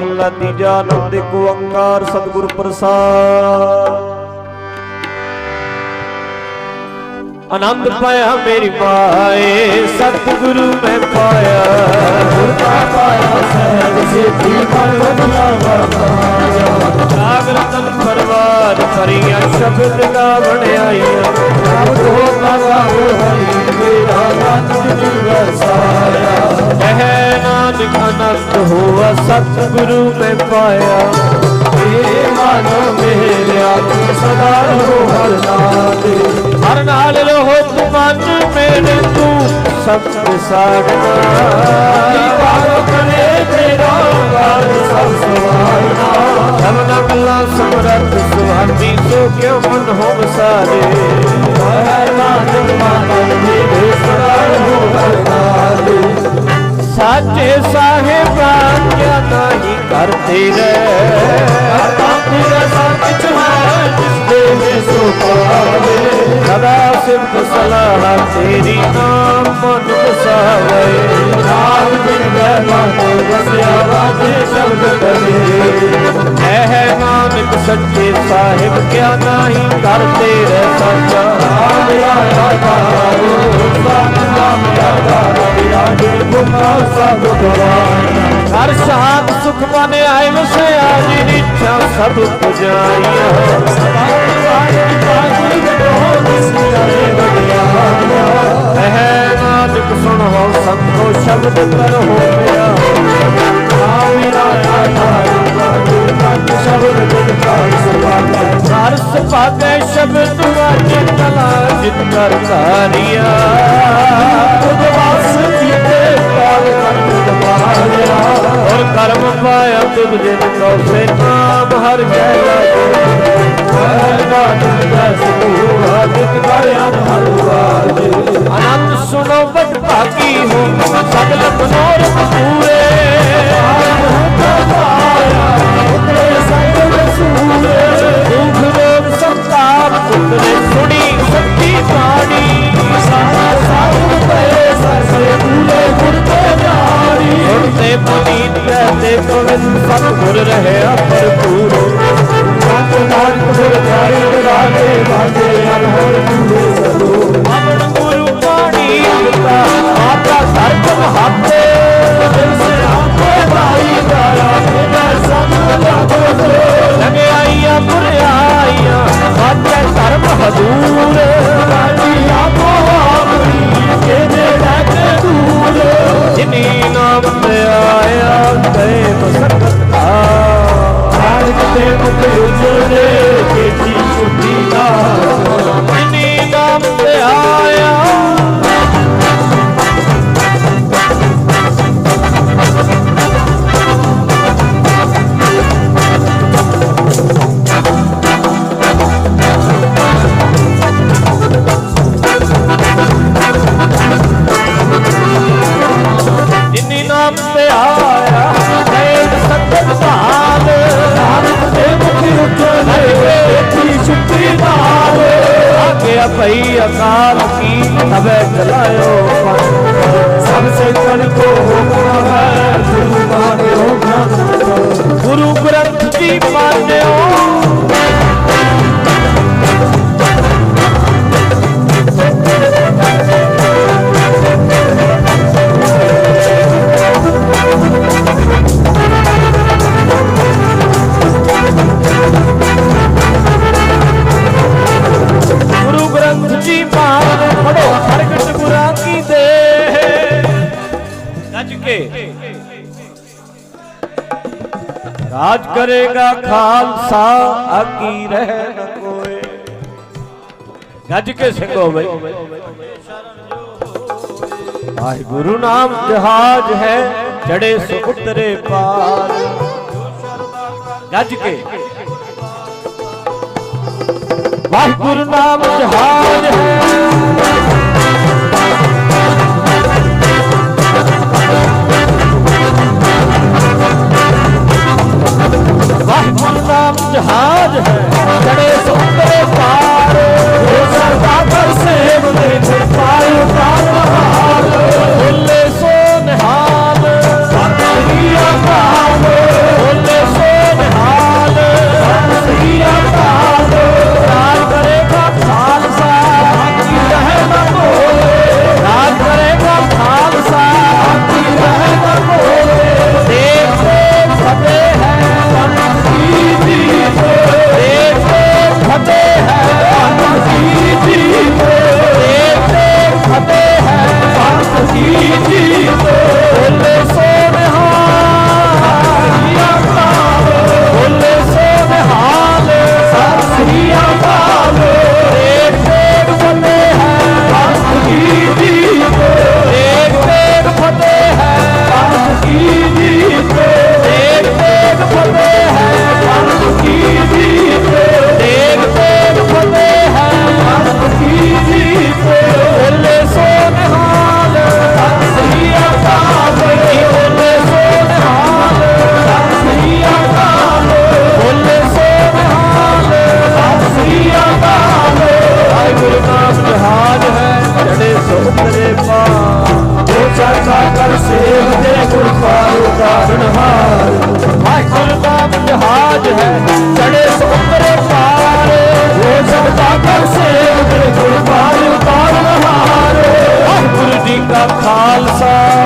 ਮਹਲਾ ਤੀਜਾ ਆਨੰਦ ਇੱਕ ਓੰਕਾਰ ਸਤਿਗੁਰ ਪ੍ਰਸਾਦ। ਆਨੰਦ ਪਾਇਆ ਮੇਰੀ ਮਾਏ, ਸਤਿਗੁਰੂ ਮੈਂ ਪਾਇਆ। ਗੁਰ ਕਾ ਪਾਇਆ ਸਹਿਜ ਸਿੱਧੀ ਮਨ ਬਦਲਾ ਜਾਗ ਰਤਨ ਪਰਵਾਰ ਕਰੀਆਂ ਸ਼ਬਦ ਗਾ ਹੋਆ ਸਤਿਗੁਰੂ ਮੈਂ ਪਾਇਆ। ਏ ਮਨ ਮੇਰਿਆ ਤੂੰ ਸਦਾ ਰਹੋ ਹਰ ਨਾਲ ਹਰ ਨਾਲ ਰਹੋ ਤੂੰ ਮਨ ਮੇਰੇ ਤੂੰ, ਸਭ ਸਾਗਨਾ ਨਿਵਾਰ ਕਰੇ ਤੇਰਾ ਵਾਰ ਸਭ ਸਵਾਰਨਾ। ਸਭਨਾ ਗੱਲਾਂ ਸਮਰੱਥ, ਸੁਹਾਨੀ ਸੋ ਕਿਉ ਮਨ ਹੋ ਵਸਾਰੇ? ਹਰ ਨਾਨਕ ਮਨ ਸਦਾ ਰਹੋ ਹਰ ਨਾਲ ਸਾਚੇ ਸਾਹਿਬਾਨ ਕਿਆ ਨਹੀਂ ਕਰਤੇ ਰਹਿ ਆਪਣਾ ਸੱਚ ਹੈ ਜਿਸ ਦੇ ਵਿੱਚ ਸੋ ਪਾਵੇ ਸਦਾ ਸਿਫਤ ਸਲਾਹ ਤੇਰੀ ਨਾਮ ਮਨ ਵਸਾਵੇ। ਨਾਮ ਦਿਨ ਮਨ ਵਸਿਆ ਵਾਜੇ ਸ਼ਬਦ ਕਰੇ। ਹੈ ਨਾਨਕ ਸੱਚੇ ਸਾਹਿਬ ਕਿਆ ਨਹੀਂ ਕਰਤੇ ਰਹਿ ਸਾਚਾ ਨਾਮ ਆਇਆ ਤਾਰੋ ਨਾਮ ਆਇਆ ਵਿਰਾਜੇ ਗੁਨਾ ਸਭ ਗਵਾਇਆ ਹਰ ਸ਼ਾਂਤ ਸੁਖ ਮਨ ਆਏ ਵਸਿਆ ਜੀ ਦੀ ਸਭ ਪੁਜਾਈਆਂ ਹੈ ਨਾਨਕ ਸੁਣ ਹੋ ਸੰਤੋ ਸ਼ਬਦ ਕਰ ਹੋ ਪਿਆ ਆਵੀ ਰਾਇਆ ਤਾਰੂ ਸ਼ਬਦ ਗੁਣ ਕਾਲ ਸੁਭਾਗੈ ਹਰ ਸੁਭਾਗੈ ਸ਼ਬਦ ਵਾਜ ਕਲਾ ਜਿਤ ਕਰ ਧਾਰਿਆ। ਔਰ ਕਰਮ ਪਾਇਆ ਤੁਧ ਜਿਨ ਕਉ ਸੇ ਨਾਮ ਹਰ ਜੈ ਲਾਗੇ ਹਰ ਨਾਮ ਦਸ ਤੂ ਆਦਿਤ ਕਰਿਆ ਹਰ ਗੋਵਿੰਦ ਸਤਿਗੁਰ ਰਹਿਆ ਭਰਪੂਰ। ਸਤ ਨਾਨਕ ਗੁਰ ਪਿਆਰੇ ਰਾਗੇ ਬਾਜੇ ਅਨਹੋਰ ਪੂਰੇ। ਆਗਿਆ ਭਈ ਅਕਾਲ ਕੀ ਤਬੈ ਚਲਾਇਓ ਸਭ ਸੇ ਕਣ ਕੋ ਹੁਕਮ ਹੈ, ਗੁਰੂ ਮਾਨਿਓ ਗੁਰੂ ਗ੍ਰੰਥ के राज करेगा खालसा, अकी रह गज के सिंगो भाई भाई गुरु नाम जहाज़ है चढ़े सुपुत्रे पार। गज के वाह गुरु नाम जहाज़ है ਨਾਮ ਜਹਾਜ ਵਾਹਿਗੁਰੂ ਦਾ ਜਹਾਜ ਹੈ। ਚੜੇ ਸਮੁੰਦਰ ਪਾਰ। ਜੋ ਚਰਚਾ ਕਰ ਸੇਵ ਦੇ ਗੁਰ ਪਾਰ ਉਤਾਰਨ ਹਾਰ ਵਾਹਿਗੁਰੂ ਜੀ ਕਾ ਖਾਲਸਾ